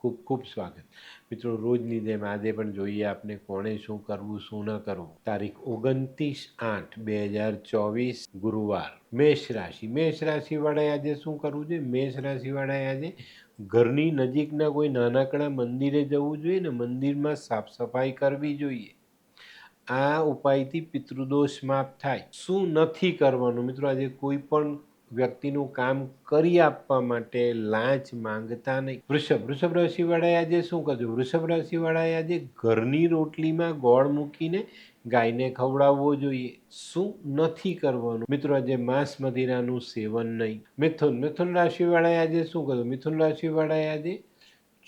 ખૂબ ખૂબ સ્વાગત. મિત્રો, રોજની જેમ આજે પણ જોઈએ આપને કોણે શું કરવું, શું ન કરવું. તારીખ ઓગણત્રીસ આઠ બે હજાર ચોવીસ ગુરુવાર. મેષ રાશિ. મેષ રાશિવાળાએ આજે શું કરવું જોઈએ? મેષ રાશિવાળાએ આજે ઘરની નજીકના કોઈ નાનકડા મંદિરે જવું જોઈએ ને મંદિરમાં સાફ સફાઈ કરવી જોઈએ. આ ઉપાયથી પિતૃદોષ માફ થાય. શું નથી કરવાનું? મિત્રો, આજે કોઈ પણ વ્યક્તિનું કામ કરી આપવા માટે લાંચ માંગતા નહીં. વૃષભ વૃષભ રાશિવાળાએ આજે શું કરજો વૃષભ રાશિવાળાએ આજે ઘરની રોટલીમાં ગોળ મૂકીને ગાયને ખવડાવવો જોઈએ. શું નથી કરવાનું? મિત્રો, આજે માંસ મદિરાનું સેવન નહીં. મિથુન મિથુન રાશિવાળાએ આજે શું કર્યું? મિથુન રાશિવાળાએ આજે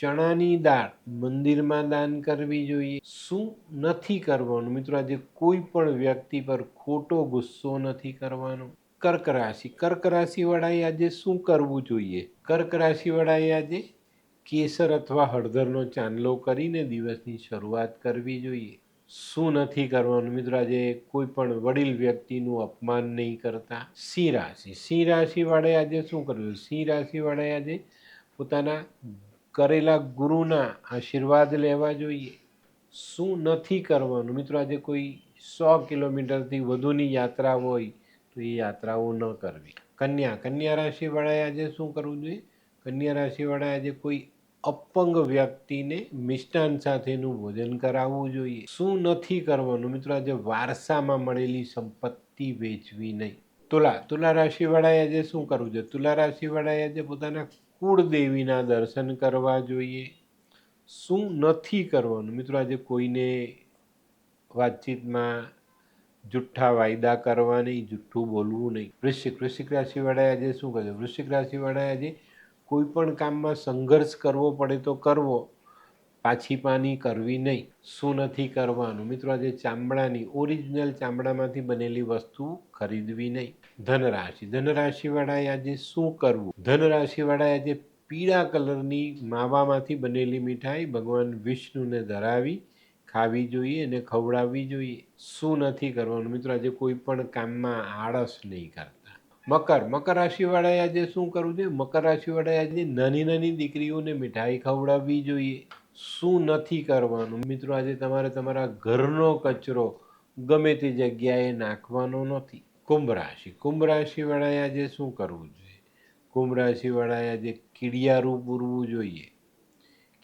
ચણાની દાળ મંદિરમાં દાન કરવી જોઈએ. શું નથી કરવાનું? મિત્રો, આજે કોઈ પણ વ્યક્તિ પર ખોટો ગુસ્સો નથી કરવાનો. કર્ક રાશિ. કર્ક રાશિવાળાએ આજે શું કરવું જોઈએ? કર્ક રાશિવાળાએ આજે કેસર અથવા હળદરનો ચાંદલો કરીને દિવસની શરૂઆત કરવી જોઈએ. શું નથી કરવાનું મિત્રો? આજે કોઈ પણ વડીલ વ્યક્તિનું અપમાન નહીં કરતા. સિંહ રાશિ. સિંહ રાશિવાળાએ આજે શું કરવું? સિંહ રાશિવાળાએ આજે પોતાના કરેલા ગુરુના આશીર્વાદ લેવા જોઈએ. શું નથી કરવાનું? મિત્રો, આજે કોઈ સો કિલોમીટરથી વધુની યાત્રા હોય તો એ યાત્રાઓ ન કરવી. કન્યા કન્યા રાશિવાળાએ આજે શું કરવું જોઈએ? કન્યા રાશિવાળાએ આજે કોઈ અપંગ વ્યક્તિને મિષ્ટાન સાથેનું ભોજન કરાવવું જોઈએ. શું નથી કરવાનું? મિત્રો, આજે વારસામાં મળેલી સંપત્તિ વેચવી નહીં. તુલા તુલા રાશિવાળાએ આજે શું કરવું જોઈએ? તુલા રાશિવાળાએ આજે પોતાના કુળદેવીના દર્શન કરવા જોઈએ. શું નથી કરવાનું? મિત્રો, આજે કોઈને વાતચીતમાં જુઠ્ઠા વાયદા કરવા નહીં જુઠ્ઠું બોલવું નહીં. વૃશ્ચિક વૃશ્ચિક રાશિવાળાએ આજે શું કરજો વૃશ્ચિક રાશિવાળાએ આજે કોઈ પણ કામમાં સંઘર્ષ કરવો પડે તો કરવો પાછી પાની કરવી નહીં. શું નથી કરવાનું? મિત્રો, આજે ચામડાની, ઓરિજિનલ ચામડામાંથી બનેલી વસ્તુ ખરીદવી નહીં. ધનરાશિ, ધનરાશિવાળાએ આજે શું કરવું? ધનરાશિવાળાએ આજે પીળા કલરની માવામાંથી બનેલી મીઠાઈ ભગવાન વિષ્ણુને ધરાવી ખાવી જોઈએ અને ખવડાવવી જોઈએ. શું નથી કરવાનું? મિત્રો, આજે કોઈ પણ કામમાં આળસ નહીં કરતા. મકર મકર રાશિવાળાએ આજે શું કરવું જોઈએ? મકર રાશિવાળાએ આજે નાની નાની દીકરીઓને મીઠાઈ ખવડાવવી જોઈએ. શું નથી કરવાનું? મિત્રો, આજે તમારે તમારા ઘરનો કચરો ગમે તે જગ્યાએ નાખવાનો નથી. કુંભ રાશિ. કુંભ રાશિવાળાએ આજે શું કરવું જોઈએ? કુંભ રાશિવાળાએ આજે કીડિયારું પૂરવું જોઈએ.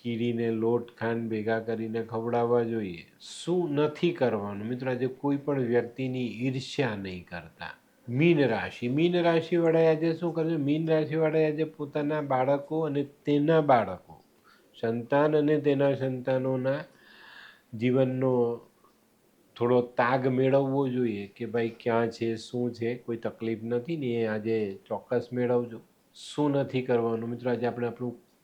કીડીને લોટ ખાંડ ભેગા કરીને ખવડાવવા જોઈએ. શું નથી કરવાનું? મિત્રો, આજે કોઈ પણ વ્યક્તિની ઈર્ષ્યા નહીં કરતા. મીન રાશિ. મીન રાશિવાળાએ આજે શું કરશે મીન રાશિવાળાએ આજે પોતાના બાળકો અને તેના બાળકો, સંતાન અને તેના સંતાનોના જીવનનો થોડો તાગ મેળવવો જોઈએ કે ભાઈ ક્યાં છે, શું છે, કોઈ તકલીફ નથી ને એ આજે ચોક્કસ મેળવજો. શું નથી કરવાનું? મિત્રો, આજે આપણે આપણું